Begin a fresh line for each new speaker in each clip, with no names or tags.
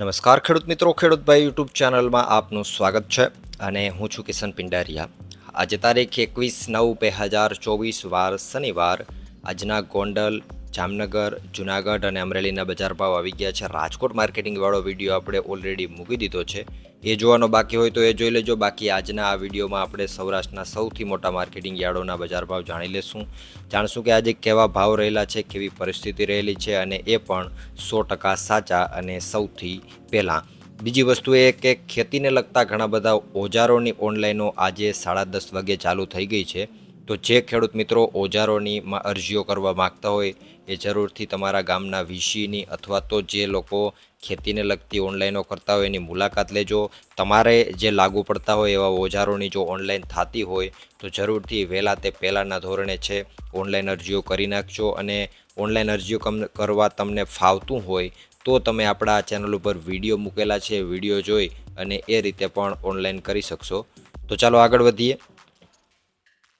નમસ્કાર ખેડૂત મિત્રો ખેડૂતભાઈ યુટ્યુબ ચેનલમાં આપનું સ્વાગત છે અને હું છું કિશન પિંડારિયા. આજે તારીખ એકવીસ નવ બે હજાર ચોવીસ વાર શનિવાર. આજના ગોંડલ જામનગર, જુનાગઢ અને અમરેલીના બજાર ભાવ આવી ગયા છે. રાજકોટ માર્કેટિંગવાળો વીડિયો આપણે ઓલરેડી મૂકી દીધો છે. એ જોવાનો બાકી હોય તો એ જોઈ લેજો. બાકી આજના આ વિડીયોમાં આપણે સૌરાષ્ટ્રના સૌથી મોટા માર્કેટિંગ યાર્ડોના બજાર ભાવ જાણી લેશું. જાણશું કે આજે કેવા ભાવ રહેલા છે, કેવી પરિસ્થિતિ રહેલી છે અને એ પણ સો ટકા સાચા અને સૌથી પહેલાં. બીજી વસ્તુ એ કે ખેતીને લગતા ઘણા બધા ઓજારોની ઓનલાઈનો આજે સાડા દસ વાગે ચાલુ થઈ ગઈ છે. તો જે ખેડૂત મિત્રો ઓજારોની અરજીઓ કરવા માગતા હોય એ જરૂરથી તમારા ગામના વીસીની અથવા તો જે લોકો ખેતીને લગતી ઓનલાઈનો કરતા હોય એની મુલાકાત લેજો. તમારે જે લાગુ પડતા હોય એવા ઓજારોની જો ઓનલાઈન થતી હોય તો જરૂરથી વહેલા તે પહેલાંના ધોરણે છે ઓનલાઈન અરજીઓ કરી નાખજો અને ઓનલાઈન અરજીઓ કરવા તમને ફાવતું હોય તો તમે આપણા ચેનલ ઉપર વીડિયો મૂકેલા છે, વીડિયો જોઈ અને એ રીતે પણ ઓનલાઈન કરી શકશો. તો ચાલો આગળ વધીએ.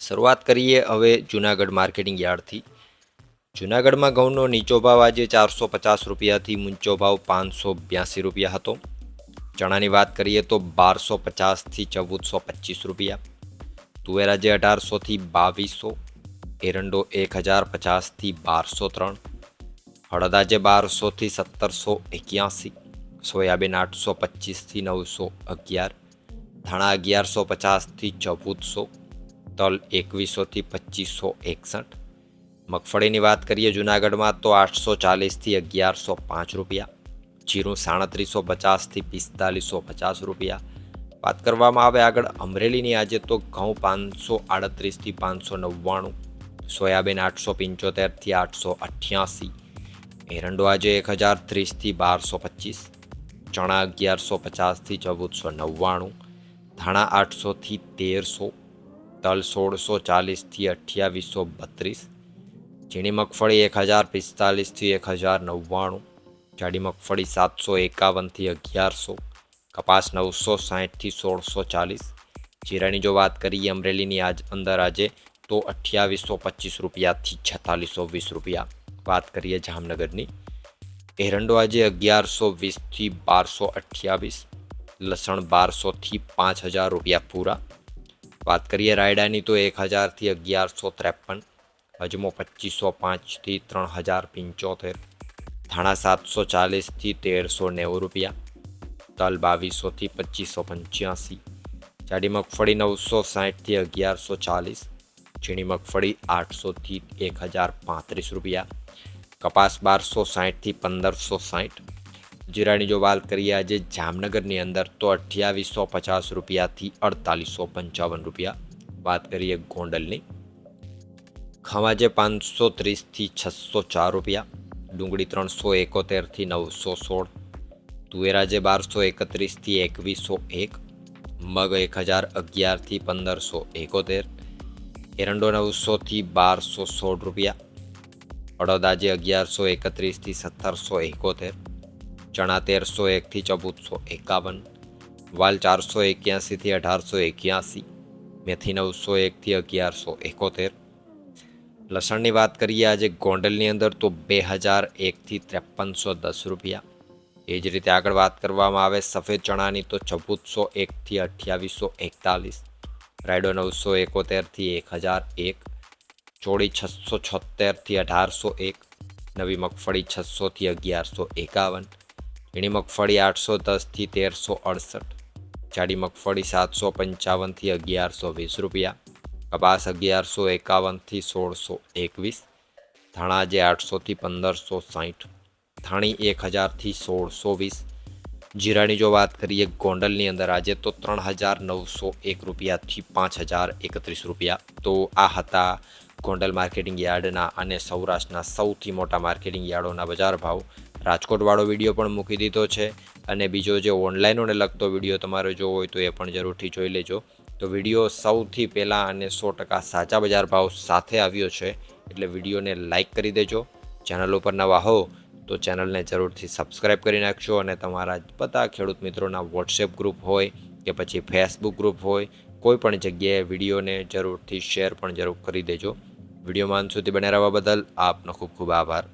શરૂઆત કરીએ હવે જુનાગઢ માર્કેટિંગ યાર્ડથી. જુનાગઢમાં ઘઉંનો નીચો ભાવ આજે ચારસો પચાસ રૂપિયાથી ઊંચો ભાવ પાંચસો બ્યાસી રૂપિયા હતો. ચણાની વાત કરીએ તો બારસો પચાસથી ચૌદસો પચીસ રૂપિયા. તુવેર આજે અઢારસોથી બાવીસો, એરંડો એક હજાર પચાસથી બારસો ત્રણ, હળદ આજે બારસોથી સત્તરસો એક્યાસી, સોયાબીન આઠસો પચીસથી નવસો અગિયાર, ધાણા અગિયારસો પચાસથી ચૌદસો તલ એકવીસોથી પચીસો એકસઠ. મગફળીની વાત કરીએ જુનાગઢમાં તો આઠસો ચાલીસથી અગિયારસો પાંચ રૂપિયા. જીરું સાડત્રીસો પચાસથી પિસ્તાલીસો પચાસ રૂપિયા. વાત કરવામાં આવે આગળ અમરેલીની, આજે તો ઘઉં પાંચસો આડત્રીસથી પાંચસો નવ્વાણું, સોયાબીન આઠસો પંચોતેરથી આઠસો અઠ્યાસી, એરંડો આજે એક હજાર ત્રીસથી બારસો પચીસ, ચણા અગિયારસો પચાસથી ચૌદસો નવ્વાણું, ધાણા આઠસોથી તેરસો તલ સોળસો ચાલીસથી અઠ્યાવીસો બત્રીસ, ઝીણી મગફળી એક હજાર પિસ્તાલીસથી એક હજાર નવ્વાણું, જાડી મગફળી સાતસો એકાવનથી અગિયારસો, કપાસ નવસો સાહીઠથી સોળસો ચાલીસ, જીરાની જો વાત કરીએ અમરેલીની આજ અંદર આજે, તો અઠ્યાવીસો પચીસ રૂપિયાથી છતાલીસો વીસ રૂપિયા. વાત કરીએ જામનગરની, એરંડો આજે અગિયારસો વીસથી બારસો અઠ્યાવીસ, લસણ બારસોથી પાંચ હજાર રૂપિયા પૂરા વાત કરીએ રાયડાની તો એક હજારથી અગિયારસો ત્રેપન અજમો પચીસો પાંચથી ત્રણ હજાર પંચોતેર, ધાણા સાતસો ચાલીસથી તેરસો નેવું રૂપિયા, તલ બાવીસોથી પચીસો પંચ્યાસી, જાડી મગફળી નવસો સાહીઠથી અગિયારસો ચાલીસ, ઝીણી મગફળી આઠસોથી એક હજાર પાંત્રીસ રૂપિયા, કપાસ બારસો સાહીઠથી પંદરસો સાહીઠ જીરાની જો વાત કરીએ આજે જામનગરની અંદર તો અઠ્યાવીસો પચાસ રૂપિયાથી અડતાલીસો પંચાવન રૂપિયા વાત કરીએ ગોંડલની. ખવાજે પાંચસો ત્રીસથી છસો ચાર રૂપિયા, ડુંગળી ત્રણસો એકોતેરથી નવસો સોળ તુવેરાજે બારસો એકત્રીસથી એકવીસો એક, મગ એક હજાર અગિયારથી પંદરસો એકોતેર, એરંડો નવસોથી બારસો સોળ રૂપિયા, અડદ આજે અગિયારસો એકત્રીસથી સત્તરસો એકોતેર ચણા તેરસો એકથી ચૌદસો એકાવન, વાલ ચારસો એક્યાસીથી અઢારસો એક્યાસી, મેથી નવસો એકથી અગિયારસો એકોતેર. લસણની વાત કરીએ આજે ગોંડલની અંદર તો બે હજાર એકથી ત્રેપનસો દસ રૂપિયા. એ જ રીતે આગળ વાત કરવામાં આવે સફેદ ચણાની તો ચૌદસો એકથી અઠ્યાવીસો એકતાલીસ, રાયડો નવસો એકોતેરથી એક હજાર એક, ચોળી છસો છોતેરથી અઢારસો એક, નવી મગફળી છસોથી અગિયારસો એકાવન ઝીણી મગફળી આઠસો દસથી તેરસો અડસઠ, જાડી મગફળી સાતસો પંચાવનથી અગિયારસો વીસ રૂપિયા, કપાસ અગિયારસો એકાવનથી સોળસો એકવીસ, ધાણા જે આઠસોથી પંદરસો સાહીઠ ધાણી એક હજારથી સોળસો વીસ. જીરાની જો વાત કરીએ ગોંડલની અંદર આજે તો ત્રણ હજાર નવસો એક રૂપિયાથી પાંચ હજાર એકત્રીસ રૂપિયા. તો આ હતા ગોંડલ માર્કેટિંગ યાર્ડના અને સૌરાષ્ટ્રના સૌથી મોટા માર્કેટિંગ યાર્ડોના બજાર ભાવ. રાજકોટવાળો વીડિયો પણ મૂકી દીધો છે અને બીજો જે ઓનલાઈનોને લગતો વીડિયો તમારે જોવો હોય તો એ પણ જરૂરથી જોઈ લેજો. તો વીડિયો સૌથી પહેલાં અને સો ટકા સાચા બજાર ભાવ સાથે આવ્યો છે એટલે વિડીયોને લાઇક કરી દેજો. ચેનલ ઉપર નવા હો તો ચેનલને જરૂરથી સબસ્ક્રાઈબ કરી નાખજો અને તમારા બધા ખેડૂત મિત્રોના વોટ્સએપ ગ્રુપ હોય કે પછી ફેસબુક ગ્રુપ હોય, કોઈ પણ જગ્યાએ વિડીયોને જરૂરથી શેર પણ જરૂર કરી દેજો. વિડીયોમાં અંત સુધી બને રહેવા બદલ આપનો ખૂબ ખૂબ આભાર.